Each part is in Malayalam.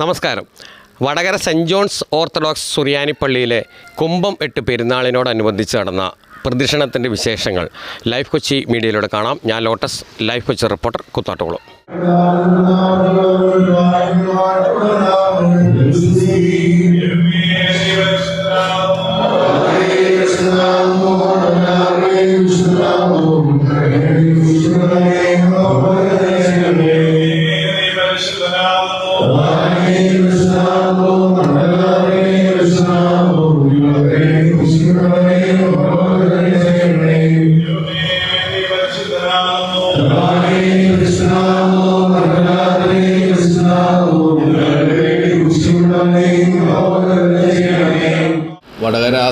നമസ്കാരം. Vadakara saint John's orthodox Suriyani പള്ളിയിലെ കുംഭം എട്ട് പെരുന്നാളിനോടനുബന്ധിച്ച് നടന്ന പ്രദക്ഷിണത്തിന്റെ വിശേഷങ്ങൾ ലൈഫ് കൊച്ചി മീഡിയയിലൂടെ കാണാം. ഞാൻ ലോട്ടസ് ലൈഫ് കൊച്ചി റിപ്പോർട്ടർ കുത്താട്ടോളം വടകര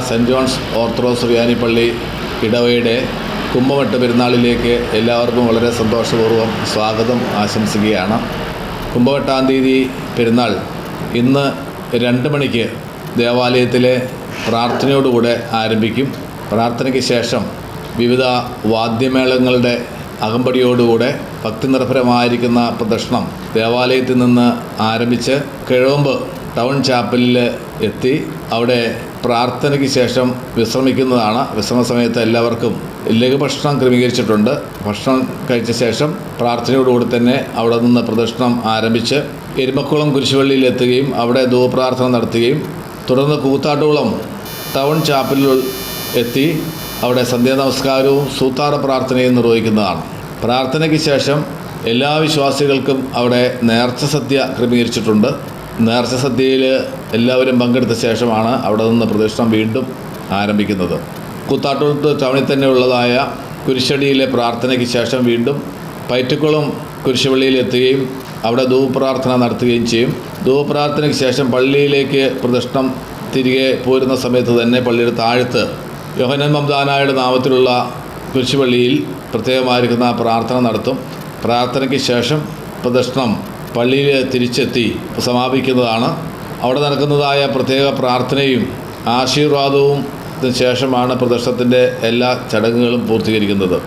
സെന്റ് ജോൺസ് ഓർത്തഡോക്സ് റിയാനിപ്പള്ളി ഇടവയുടെ കുംഭമട്ട് പെരുന്നാളിലേക്ക് എല്ലാവർക്കും വളരെ സന്തോഷപൂർവം സ്വാഗതം ആശംസിക്കുകയാണ്. കുംഭവട്ടാം തീയതി പെരുന്നാൾ ഇന്ന് രണ്ട് മണിക്ക് ദേവാലയത്തിലെ പ്രാർത്ഥനയോടുകൂടെ ആരംഭിക്കും. പ്രാർത്ഥനയ്ക്ക് ശേഷം വിവിധ വാദ്യമേളങ്ങളുടെ അകമ്പടിയോടുകൂടെ ഭക്തി നിർഭരമായിരിക്കുന്ന പ്രദർശനം ദേവാലയത്തിൽ നിന്ന് ആരംഭിച്ച് കിഴോമ്പ് ടൗൺ ചാപ്പലിൽ എത്തി. അവിടെ പ്രാർത്ഥനയ്ക്ക് ശേഷം വിശ്രമിക്കുന്നതാണ്. വിശ്രമ സമയത്ത് എല്ലാവർക്കും ലഘുഭക്ഷണം ക്രമീകരിച്ചിട്ടുണ്ട്. ഭക്ഷണം കഴിച്ച ശേഷം പ്രാർത്ഥനയോടുകൂടി തന്നെ അവിടെ നിന്ന് പ്രദക്ഷിണം ആരംഭിച്ച് എരുമക്കുളം കുരിശുപള്ളിയിൽ എത്തുകയും അവിടെ ധൂപ്രാർത്ഥന നടത്തുകയും തുടർന്ന് കൂത്താട്ടുകുളം ടൗൺ ചാപ്പലിൽ എത്തി അവിടെ സന്ധ്യാ നമസ്കാരവും സൂത്താറ പ്രാർത്ഥനയും നിർവഹിക്കുന്നതാണ്. പ്രാർത്ഥനയ്ക്ക് ശേഷം എല്ലാ വിശ്വാസികൾക്കും അവിടെ നേർച്ച സദ്യ ക്രമീകരിച്ചിട്ടുണ്ട്. നേർച്ച സദ്യയിൽ എല്ലാവരും പങ്കെടുത്ത ശേഷമാണ് അവിടെ നിന്ന് പ്രദക്ഷിണം വീണ്ടും ആരംഭിക്കുന്നത്. കൂത്താട്ടൂർത്ത് ടൗണിൽ തന്നെ ഉള്ളതായ കുരിശടിയിലെ പ്രാർത്ഥനയ്ക്ക് ശേഷം വീണ്ടും പയറ്റുക്കുളം കുരിശുപള്ളിയിൽ എത്തുകയും അവിടെ ധൂപ്രാർത്ഥന നടത്തുകയും ചെയ്യും. ധൂപ്രാർത്ഥനയ്ക്ക് ശേഷം പള്ളിയിലേക്ക് പ്രദക്ഷിണം തിരികെ പോരുന്ന സമയത്ത് തന്നെ പള്ളിയുടെ താഴത്ത് യോഹനൻ മംദാനായുടെ നാമത്തിലുള്ള കുരിശുപള്ളിയിൽ പ്രത്യേകമായിരിക്കുന്ന പ്രാർത്ഥന നടത്തും. പ്രാർത്ഥനയ്ക്ക് ശേഷം പ്രദക്ഷിണം പള്ളിയിൽ തിരിച്ചെത്തി സമാപിക്കുന്നതാണ്. അവിടെ നടക്കുന്നതായ പ്രത്യേക പ്രാർത്ഥനയും ആശീർവാദവും ശേഷമാണ് പ്രദർശനത്തിന്റെ എല്ലാ ചടങ്ങുകളും പൂർത്തീകരിക്കുന്നത്.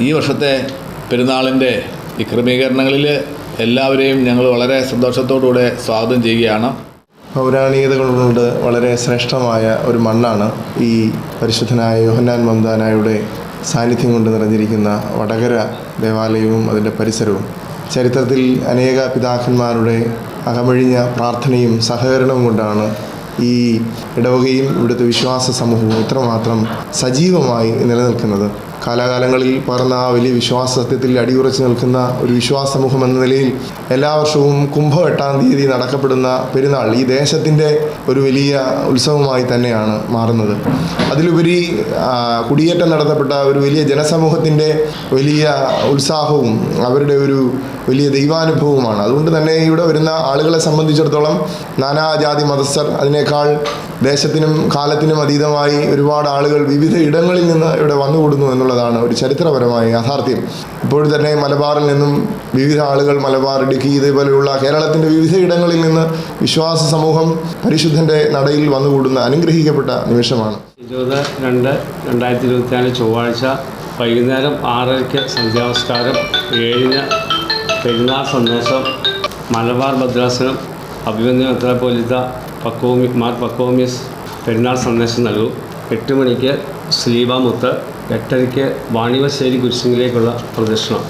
ഈ വർഷത്തെ പെരുന്നാളിന്റെ ഈ ക്രമീകരണങ്ങളിൽ എല്ലാവരെയും ഞങ്ങൾ വളരെ സന്തോഷത്തോടുകൂടെ സ്വാഗതം ചെയ്യുകയാണ്. പൗരാണികതകളുണ്ട്. വളരെ ശ്രേഷ്ഠമായ ഒരു മണ്ണാണ് ഈ പരിശുദ്ധനായ യോഹന്നാൻ മന്ദാനായുടെ സാന്നിധ്യം കൊണ്ട് നിറഞ്ഞിരിക്കുന്ന വടകര ദേവാലയവും അതിന്റെ പരിസരവും. ചരിത്രത്തിൽ അനേക പിതാക്കന്മാരുടെ അകമഴിഞ്ഞ പ്രാർത്ഥനയും സഹകരണവും കൊണ്ടാണ് ഈ ഇടവകയും ഇവിടുത്തെ വിശ്വാസ സമൂഹവും ഇത്രമാത്രം സജീവമായി നിലനിൽക്കുന്നത്. കാലാകാലങ്ങളിൽ പറഞ്ഞ ആ വലിയ വിശ്വാസ സത്യത്തിൽ അടിയുറച്ചു നിൽക്കുന്ന ഒരു വിശ്വാസ സമൂഹം എന്ന നിലയിൽ എല്ലാ വർഷവും കുംഭം എട്ടാം തീയതി നടക്കപ്പെടുന്ന പെരുന്നാൾ ഈ ദേശത്തിന്റെ ഒരു വലിയ ഉത്സവമായി തന്നെയാണ് മാറുന്നത്. അതിലുപരി കുടിയേറ്റം നടത്തപ്പെട്ട ഒരു വലിയ ജനസമൂഹത്തിന്റെ വലിയ ഉത്സാഹവും അവരുടെ ഒരു വലിയ ദൈവാനുഭവവുമാണ്. അതുകൊണ്ട് തന്നെ ഇവിടെ വരുന്ന ആളുകളെ സംബന്ധിച്ചിടത്തോളം നാനാജാതി മതസ്ഥർ അതിനേക്കാൾ ദേശത്തിനും കാലത്തിനും അതീതമായി ഒരുപാട് ആളുകൾ വിവിധ ഇടങ്ങളിൽ നിന്ന് ഇവിടെ വന്നുകൂടുന്നു എന്നുള്ളതാണ് ഒരു ചരിത്രപരമായ യാഥാർത്ഥ്യം. ഇപ്പോൾ തന്നെ മലബാറിൽ നിന്നും വിവിധ ആളുകൾ മലബാർ ഇടുക്കി ഇതേപോലെയുള്ള കേരളത്തിന്റെ വിവിധ ഇടങ്ങളിൽ നിന്ന് വിശ്വാസ സമൂഹം പരിശുദ്ധന്റെ നടയിൽ വന്നുകൂടുന്ന അനുഗ്രഹിക്കപ്പെട്ട നിമിഷമാണ്. ഇരുപത് രണ്ട് രണ്ടായിരത്തി ഇരുപത്തിനാല് ചൊവ്വാഴ്ച വൈകുന്നേരം ആറരയ്ക്ക് സന്ധ്യാവസ്കാരം ഏഴിന് പെരുന്നാൾ സന്ദേശം മലബാർ ഭദ്രാസനം അഭിമന്യ മെത്രാപ്പോലിത്ത പക്കോമി മാർ പക്കോമിയസ് പെരുന്നാൾ സന്ദേശം നൽകും. എട്ട് മണിക്ക് ശ്രീബാമുത്ത് എട്ടരയ്ക്ക് വാണിവശ്ശേരി കുരിശിങ്ങിലേക്കുള്ള പ്രദർശനം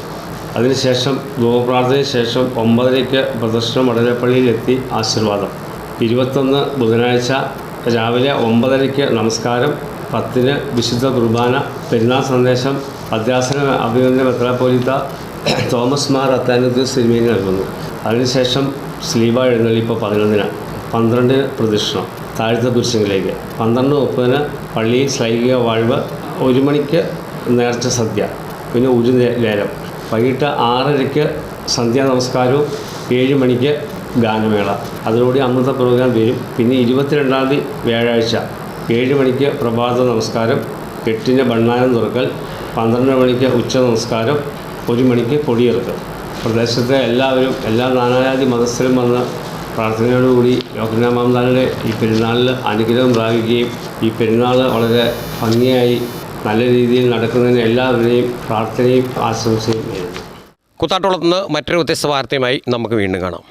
അതിനുശേഷം ഗോപ്രാർത്ഥനയ്ക്ക് ശേഷം ഒമ്പതരയ്ക്ക് പ്രദർശനം വടലപ്പള്ളിയിലെത്തി ആശീർവാദം. ഇരുപത്തൊന്ന് ബുധനാഴ്ച രാവിലെ ഒമ്പതരയ്ക്ക് നമസ്കാരം പത്തിന് വിശുദ്ധ കുർബാന പെരുന്നാൾ സന്ദേശം അധ്യാസന അഭിനന്ദന മെത്രാപ്പോലിത്ത തോമസ് മാർ അത്താനുദ്ദീൻ സിനിമയിൽ നൽകുന്നു. അതിനുശേഷം സ്ലീബ എഴുന്നള്ളിപ്പ് പതിനൊന്നിന് പന്ത്രണ്ടിന് പ്രദക്ഷിണം താഴ്ത്ത പുരുഷങ്ങളിലേക്ക് പന്ത്രണ്ട് മുപ്പതിന് പള്ളി ശ്ലൈകിക വാഴ്വ് ഒരു മണിക്ക് നേർച്ച സദ്യ പിന്നെ ഒരു നേരം. വൈകിട്ട് ആറരയ്ക്ക് സന്ധ്യാ നമസ്കാരവും ഏഴ് മണിക്ക് ഗാനമേള. അതിലൂടെ അമൃത പ്രോഗ്രാം വരും. പിന്നെ ഇരുപത്തിരണ്ടാം തീയതി വ്യാഴാഴ്ച ഏഴ് മണിക്ക് പ്രഭാത നമസ്കാരം എട്ടിന് ബണ്ണാരം തുറക്കൽ പന്ത്രണ്ട് മണിക്ക് ഉച്ച നമസ്കാരം ഒരു മണിക്ക് കൊടിയിറക്കൽ പ്രദേശത്തെ എല്ലാവരും എല്ലാ നാനാജാതി മതസ്ഥരും വന്ന് പ്രാർത്ഥനയോടുകൂടി യോഹനാമാംദാനുടെ ഈ പെരുന്നാളിൽ അനുഗ്രഹം പ്രാപിക്കുകയും ഈ പെരുന്നാൾ വളരെ ഭംഗിയായി നല്ല രീതിയിൽ നടക്കുന്നതിന് എല്ലാവരുടെയും പ്രാർത്ഥനയും ആശംസയും നേരുന്നു. കുത്താട്ടോളത്ത് നിന്ന് മറ്റൊരു വ്യത്യസ്ത വാർത്തയുമായി നമുക്ക് വീണ്ടും കാണാം.